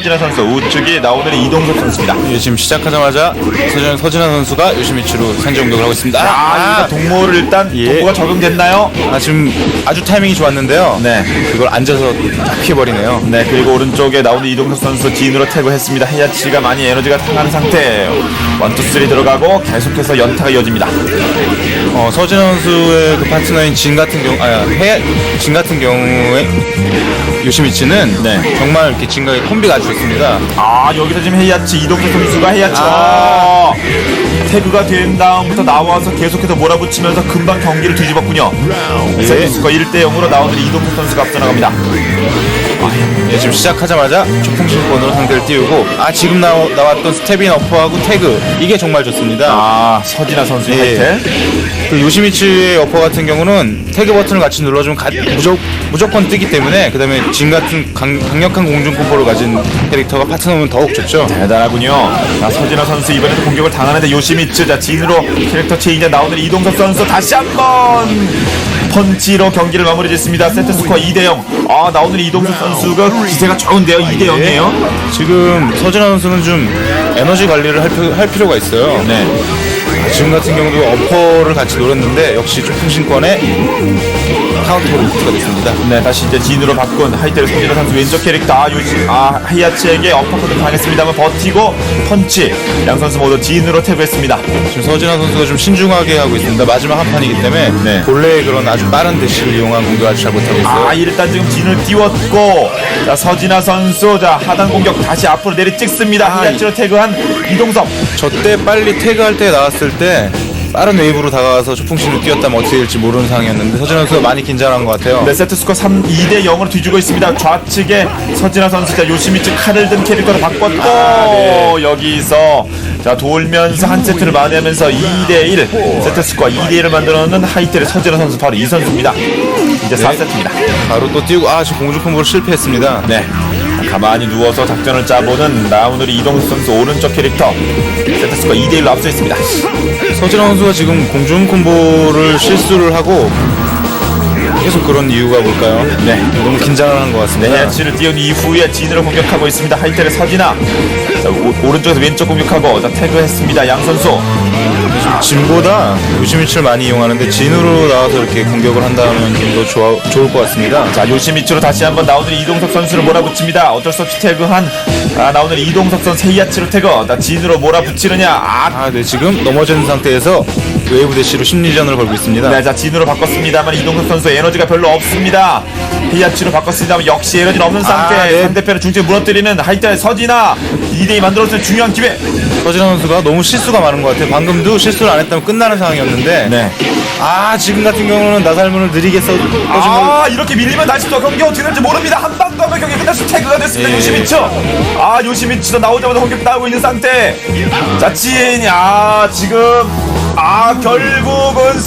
서진아 선수, 우측이 나오늘의 이동석 선수입니다. 예, 지금 시작하자마자 서진, 서진아 선수가 요시미치로 산재 공격을 하고 있습니다. 아, 아, 동모를 일단 예. 동모가 적용됐나요? 아, 지금 아주 타이밍이 좋았는데요. 네. 그걸 앉아서 딱 피해버리네요. 네, 그리고 오른쪽에 나오는 이동석 선수 진으로 태그했습니다. 헤야치가 많이 에너지가 상한 상태예요. 원투 쓰리 들어가고 계속해서 연타가 이어집니다. 어, 서진아 선수의 그 파트너인 진 같은 경우, 아, 해, 진 같은 경우에 요시미치는 네. 정말 이렇게 진과의 콤비가 아주 좋습니다. 아, 여기서 지금 헤야치 이동석 선수가 헤야치가 아. 태그가 된 다음부터 나와서 계속해서 몰아붙이면서 금방 경기를 뒤집었군요. 예. 세트스코 1대 0으로 나오는 이동석 선수가 앞서 나갑니다. 예, 지금 시작하자마자 초풍신권으로 상대를 띄우고, 아, 지금 나, 나왔던 스텝인 어퍼하고 태그, 이게 정말 좋습니다. 아, 서진아 선수의 예. 하이텔. 그 요시미츠의 어퍼 같은 경우는 태그 버튼을 같이 눌러주면 가, 무조, 무조건 뜨기 때문에 그 다음에 진 같은 강, 강력한 공중 콤보를 가진 캐릭터가 파트너면 더욱 좋죠. 대단하군요. 자, 서진아 선수 이번에도 공격을 당하는데 요시미츠 자 진으로 캐릭터 체인지 나오는 이동석 선수 다시 한번 펀치로 경기를 마무리 짓습니다. 세트 스코어 2대 0. 아 나오는 이동석 선수가 기세가 좋은데요. 2대 0이에요. 지금 서진아 선수는 좀 에너지 관리를 할, 필요- 할 필요가 있어요. 네. 지금 같은 경우도 어퍼를 같이 노렸는데 역시 초풍신권의 카운터로 히트가 됐습니다. 네, 다시 이제 진으로 바꾼 하이테르 서진아 선수 왼쪽 캐릭터 아, 요시, 아 하이아치에게 어퍼컷을 당했습니다만 버티고 펀치 양 선수 모두 진으로 태그했습니다. 지금 서진아 선수가 좀 신중하게 하고 있습니다. 마지막 한 판이기 때문에 네. 본래의 그런 아주 빠른 대시를 이용한 공격을 잘 못하고 있어요. 아 일단 지금 진을 띄웠고 자 서진아 선수 자 하단 공격 다시 앞으로 내리 찍습니다. 아, 하이아치로 태그한 이동석. 저때 빨리 태그할 때 나왔을 때 빠른 웨이브로 다가와서 초풍신을 뛰었다면 어떻게 될지 모르는 상황이었는데 서진 선수가 많이 긴장한 것 같아요. 네, 세트 스코어 3, 2대 0으로 뒤지고 있습니다. 좌측에 서진아 선수, 자, 요시미츠 칼을 든 캐릭터로 바꿨고, 네. 여기서, 자, 돌면서 한 세트를 만회하면서 2대 1. 세트 스코어 2대 1을 만들어 놓는 하이텔의 서진아 선수, 바로 이 선수입니다. 이제 4세트입니다. 바로 또 뛰고 아 지금 공중 콤보를 실패했습니다. 네. 가만히 누워서 작전을 짜보는 라운드리 이동수 선수 오른쪽 캐릭터. 세트 스코어 2대 1로 앞서 있습니다. 서진 선수가 지금 공중 콤보를 실수를 하고 계속 그런 이유가 뭘까요? 네. 너무 긴장을 한것 같습니다. 헤치를 띄운 이후에 진으로 공격하고 있습니다. 하이텔의 서진아. 자, 오, 른쪽에서 왼쪽 공격하고, 자, 태그했습니다. 양 선수. 진보다 요시미치를 많이 이용하는데 진으로 나와서 이렇게 공격을 한다면 좀 더 좋아, 좋을 것 같습니다. 자 요시미츠로 다시 한번 나오는 이동석 선수를 몰아붙입니다. 어쩔 수 없이 태그한 아, 나오는 이동석 선수 헤이아치로 태그. 나 진으로 몰아붙이느냐. 아, 아, 네 지금 넘어진 상태에서 웨이브 대시로 심리전을 걸고 있습니다. 네, 자 진으로 바꿨습니다만 이동석 선수 에너지가 별로 없습니다. 헤이아치로 바꿨습니다만 역시 에너지는 없는 상태. 아, 네. 상대편을 중심에 무너뜨리는 하이탈 서진아 2대2 만들어주는 중요한 기회. 서진 선수가 너무 실수가 많은 것 같아요. 방금도 실수를 안 했다면 끝나는 상황이었는데 네. 아 지금 같은 경우는 나살문을 느리게 써 아 이렇게 밀리면 다시 또 경기 어떻게 될지 모릅니다. 한방 더 하면 경기 끝날 수 태그가 됐습니다. 예. 요시미츠. 아 요시미츠도 나오자마자 공격 나오고 있는 상태. 자 찐이 아 지금 아 결국은